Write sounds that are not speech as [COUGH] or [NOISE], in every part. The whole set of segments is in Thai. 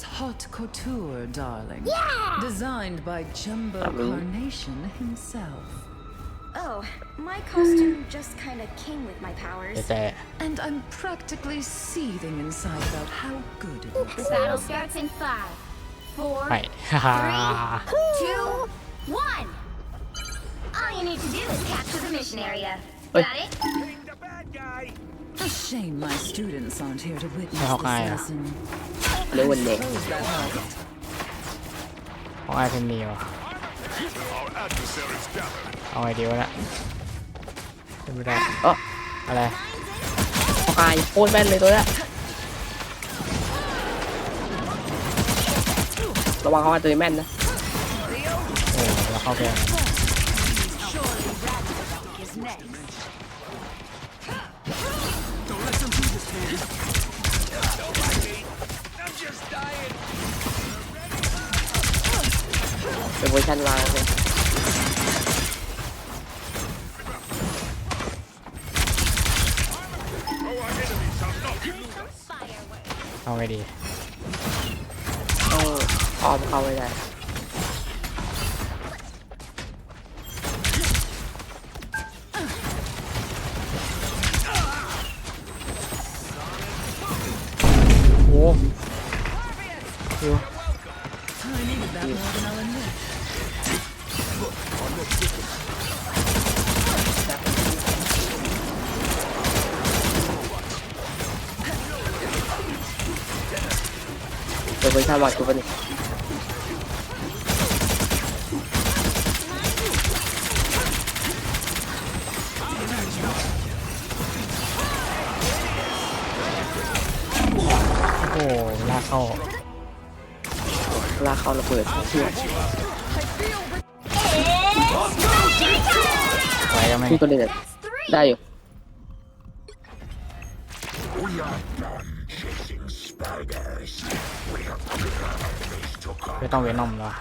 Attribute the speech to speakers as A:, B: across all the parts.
A: is hot couture, darling. Yeah! Designed by Jumbo Hello. Carnation himself.
B: Oh, my costume just kind of came with my powers.
C: That.
A: And I'm practically seething inside about how good it is.
D: The battle starts in five, four, [LAUGHS]
C: three,
D: two, one. All you need to do is capture the mission area. Got it?
A: A shame my students aren't here to witness this lesson.
E: เรื่องวันเด็ก
A: Suppose that helped.
C: ของไอเป็นนิวเอาไอเดียวะนะเป็นไม่ได้
E: เอ๋อ
C: อะไร
E: ตายโคตรแม่นเลยตัวเนี้ยระวังเขาอาจจะแม่นนะ
C: โอ้แล้วเข้าไป
E: เป็นเวอร์ชันลาวเลย
C: เอาไงดี
E: ต้องอ้อมเข้าไม่ได้ เป็นเวอร์ชันลาวตัวนี้
C: โอ้ลากเข้า
E: ลากเข้าระเบิดเชื่อ
C: ไหวก็ไม่
E: ที่ตัวนี้เนี่ยได้อยู่
C: ไม่ต้องเวนอมแล้ว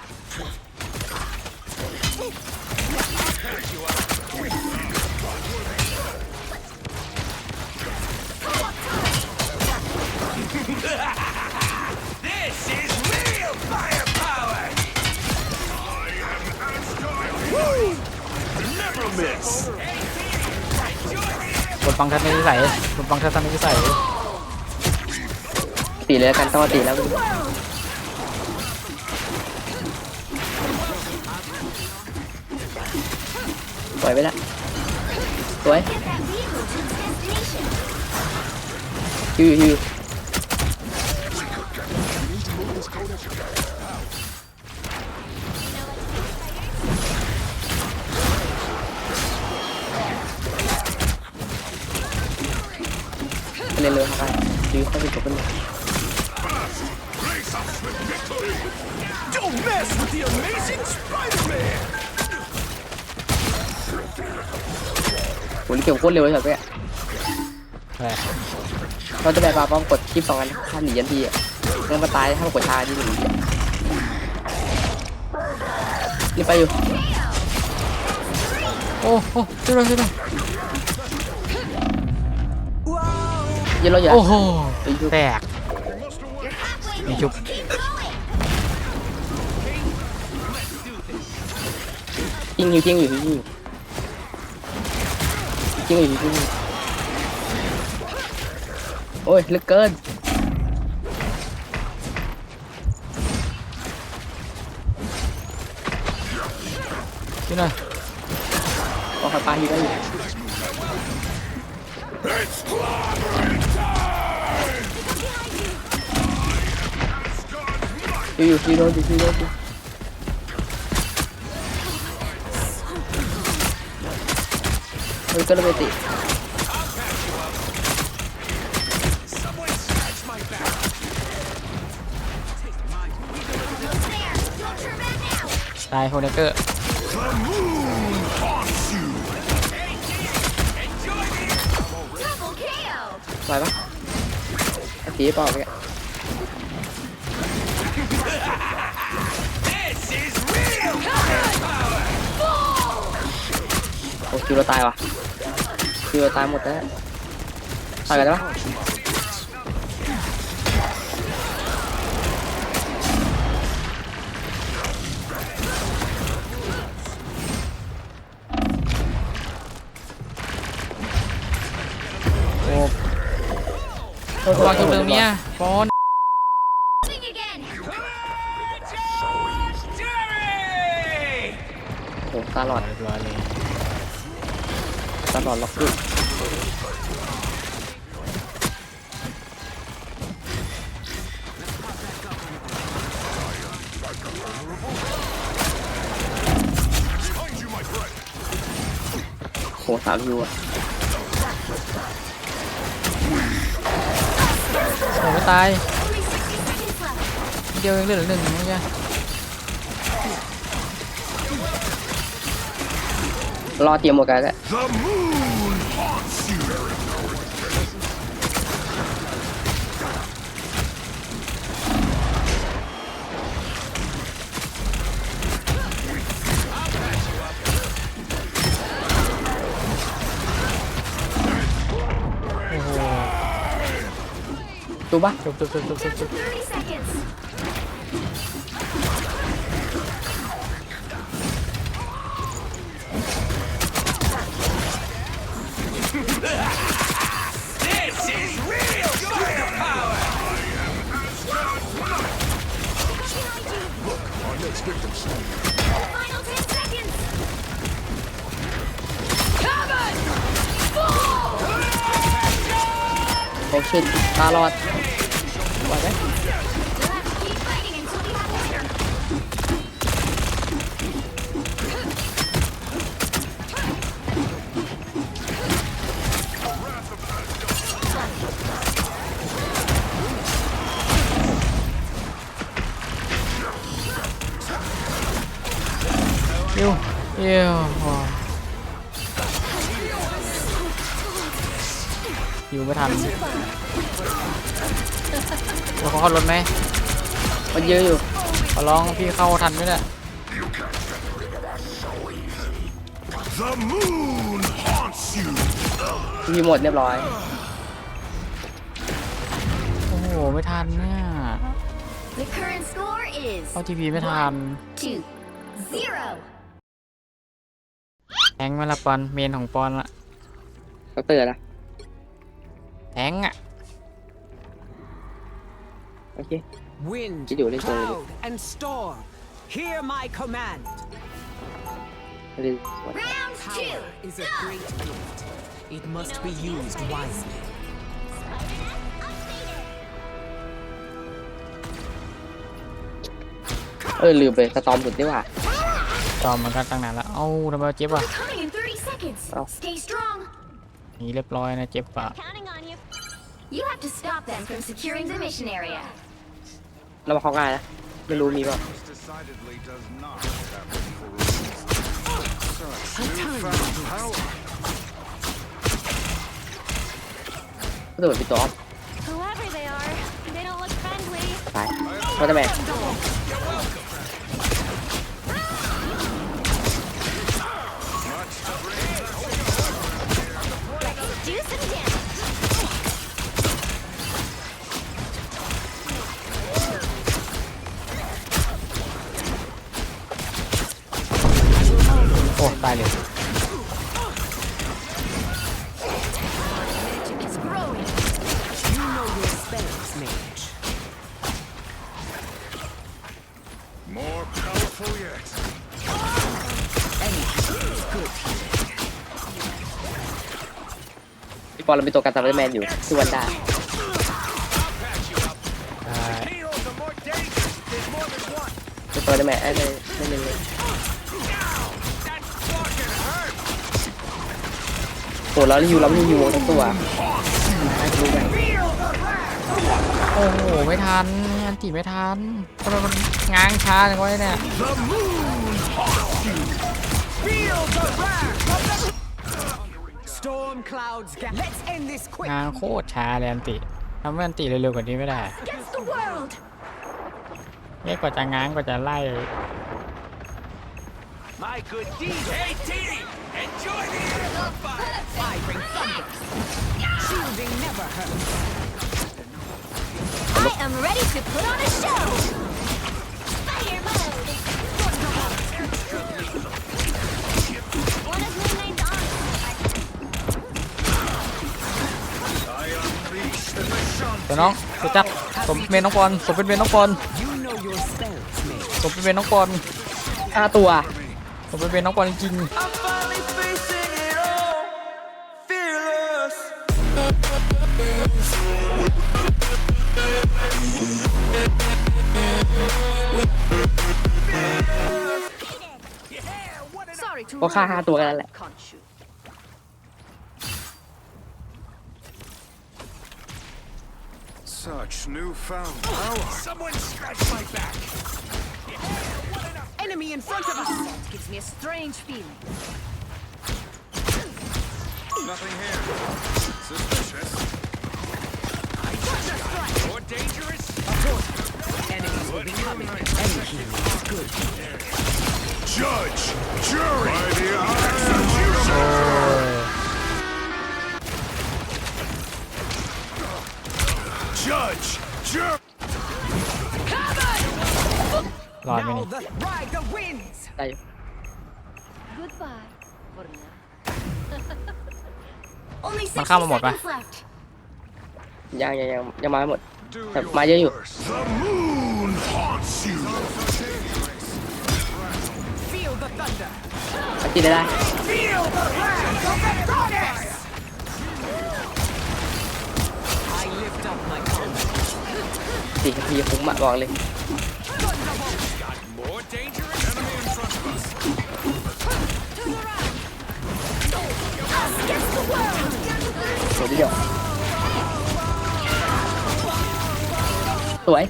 C: กดฟังทัศนวิสัยกดฟังทัศนวิสัย
E: ตีเลยแล้วกันต้องมาตีแล้ว ไปแล้วสวยฮิวฮิวเล่นเลยครับดีข้อสิบจบเป็นหมด
F: Don't mess with the amazing Spider-Man!
E: โหนี่เก็บโคตรเร็วเลยสัตว์เนี่ย
C: อะไร
E: เราจะแบบมาป้อมกดคลิปสองอันห้ามหนียันทีอะงั้นมาตายถ้ามากดชาที่หนีอะนี่ไปอยู่
C: โอ้โหช่วยด้วยช่วยด้วย
E: ยืนรออยู่
C: โอ้โห
E: ไปอยู่
C: แตก
D: You're halfway
C: มี
D: there.
C: ชุบ
D: Keep going.
E: ยิงอยู่ยิงอยู่ยิงอยู่ ยิงจริงโอ้ยลึกเกิน
C: ช่วยหน่อย
E: ก็ขับปลายได้อยู่อยู่อยู่ที่โดนอยู่ที่โดน อยู่เฮ้ยก็เลยไปติ
D: Almost there. Don't turn back now.
C: ตายโฮเนเกอร์
D: Double KO.
E: ไหวปะตีเปล่าไปแกโอ้คิวเราตายว่ะ คือตายหมดแล้วตายกันได้ปโอ้
C: ระวังจุดเมเนี่ยบอ
F: ล
E: โหตลอด
C: เรีอยเลย
E: ตาหลอดล็อกขึ้นโหสามยูอะ
C: โอ้ไม่ตาย
D: Only 60 seconds left.
C: เดียวเองเหลือหนึ่งเมื่อกี้
E: รอเตรียมหมดกันแล้ว
F: The moon
C: จุ
E: บปะ
C: จุบจุบจุบจุบจุบจุบ
E: โอเคตารอด ไอ
C: ยู่ไม่ทันเราขอเข้ารถไหม
E: มันเยอะอยู่
C: ขอร้องพี่เข้าทันไหมเนี่ย
F: The moon haunts you!
E: มีหมดเรียบร้อย
C: โอ้โหไม่ทันเนี่ย
D: The current score is
C: เข้าทีวีไม่ทัน
D: two, zero.
C: แทงมาละปอนเมนของปอนละ
E: เขาเตือนนะ
C: แทงอะ
E: โอเค
G: Wind,
E: Chị đuổi lên trời đi.
G: cloud, and storm. Hear my command.
E: ไม่ได้
D: Round two.
G: Power is a great gift. It must be used wisely.
E: เออลืมไปสตอมหลุดดีกว่า
C: จอมมันก็ตั้งนานแล้วเอ้าทำไมเจ็บอะ
D: Coming in 30 seconds.
E: Oh.
D: Stay strong.
C: หนีเรียบร้อยนะเจ็บปะ
D: Counting on you. You have to stop them from securing the mission area.
E: เรามาเข้าง่ายนะ ไม่รู้มีเปล่า
F: Decidedly does not have Such newfound power!
E: ก็โดดไปตัวออฟ
D: Whoever they are, they don't look friendly.
E: ตายว่าแ โอ้
C: ตายเลย
D: Magic is growing.
G: You know your spells, mage.
F: More powerful yet.
G: Good.
E: พี่ปอนเราเป็นตัวการตัดแมนอยู่ทุกวันได้
C: ได้
F: Heroes are more dangerous. There's more than one.
E: เป็นตัวได้แมนไอ้ไม่ไม่ไม่ไโหเรารีวิวเราไม่รีวิวทั้งตัวไอ้รู้ไหม
C: โอ้โหไม่ทันอันตีไม่ทันทำไมมันง้างช้าจังวะเนี่ย
F: The moon haunts you!
G: Feel the wrath of the storm clouds. Ga- Let's end this quick.
C: ง้างโคตรช้าเลยอันติทำให้อันติเร็วๆกว่านี้ไม่ได้
D: Against the world.
C: เนี่ยกว่าจะง้างกว่าจะไล่
F: My good deed! Hey, Teeny! Enjoy the air of fire!
G: I bring thunder. Shielding never hurts.
D: I am ready to put on a show. Fire mode. One of Midnight's arms.
F: I unleash the Mashant
C: น้องสุดจัดสมเป็นเมนน้องปอนสมเป็นเมนน้องปอน
G: You know your spells, mate.
C: สมเป็นเมนน้องปอน
E: ห้าตัว
C: สมเป็นเมนน้องปอนจริง
F: I'm
E: ก็ฆ่าห้าตัวกันนั่นแหละ
H: Judge, jury. By the eyes. Judge, jury.
C: ๆรอดไหม
G: Now
C: นี่
G: the ride the winds.
E: ได้อยู่
D: Goodbye. For now.
B: Only
C: มัน
B: 60
C: เข้ามาหมดปะ
B: seconds left.
E: ยังยังยังยังมาไม่หมด
H: Do
E: Yep,
H: your
E: mà dễ อยู่.
H: worst. The moon haunts you.
G: Feel the thunder.
E: อันตีได้ได้
G: Feel the wrath of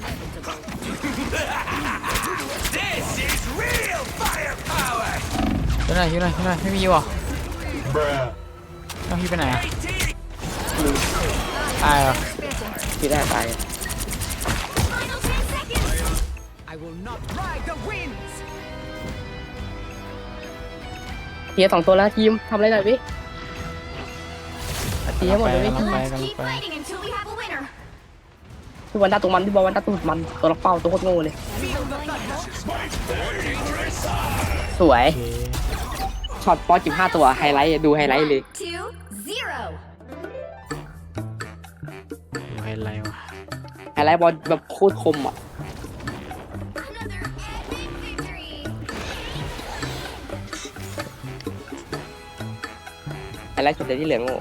G: the
C: น่อยช่วยหน่อยช่วยหน่อยไม่มีวะต้องพี่ไปไหนอะ
F: Hey, Dee.
C: ตายเหรอ
E: ที่ได้ตาย
D: Final 10 seconds.
G: I will not ride the winds.
E: เทียร์สองตัวแล้วทีมทำอะไรหน่อยพี่ทีให้หมดเลยพี่
C: กำลังไป
D: Let's
C: กำลัง
D: keep
C: ไป
D: fighting until we have a winner.
E: พี่วันด้าตัวมันพี่บอลวันด้าตัวมันตัวล็อกเป้าตัวโคตรโง่เลย
G: Feel the thunder.
E: สวย
C: โอเค
E: ช็อตปอจิบห้าตัวไฮไลท์ดูไฮไลท์เลย
D: Two, zero.
C: ดูไฮไลท์วะ
E: ไฮไลท์บอลแบบโคตรคมอะ
D: Another epic victory.
E: ไฮไลท์สุดเลยที่เหลือโง่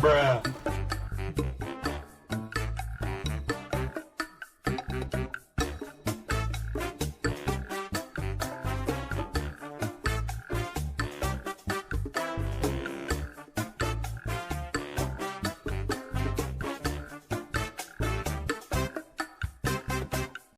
H: Bruh.